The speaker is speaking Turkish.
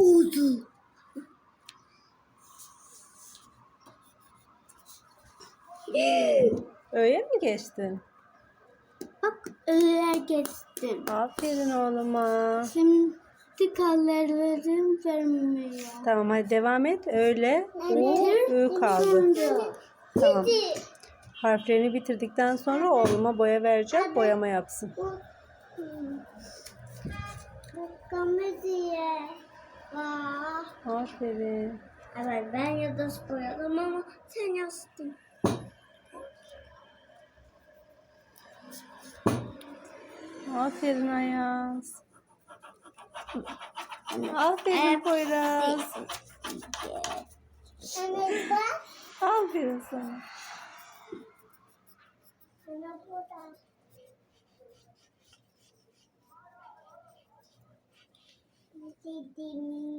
oldu. Öyle mi geçtin? Bak öyle geçtim. Aferin oğluma. Şimdi kallarım vermiyor. Tamam hadi devam et. Öyle. U, ü kaldı. Tamam. Harflerini bitirdikten sonra oğluma boya vereceğim. Boyama yapsın. Bakalım diye. Aferin. Evet ben yıldız boyadım ama sen yazdın. Aferin Ayaz. Aferin Poyraz. Aferin sana. Dedim.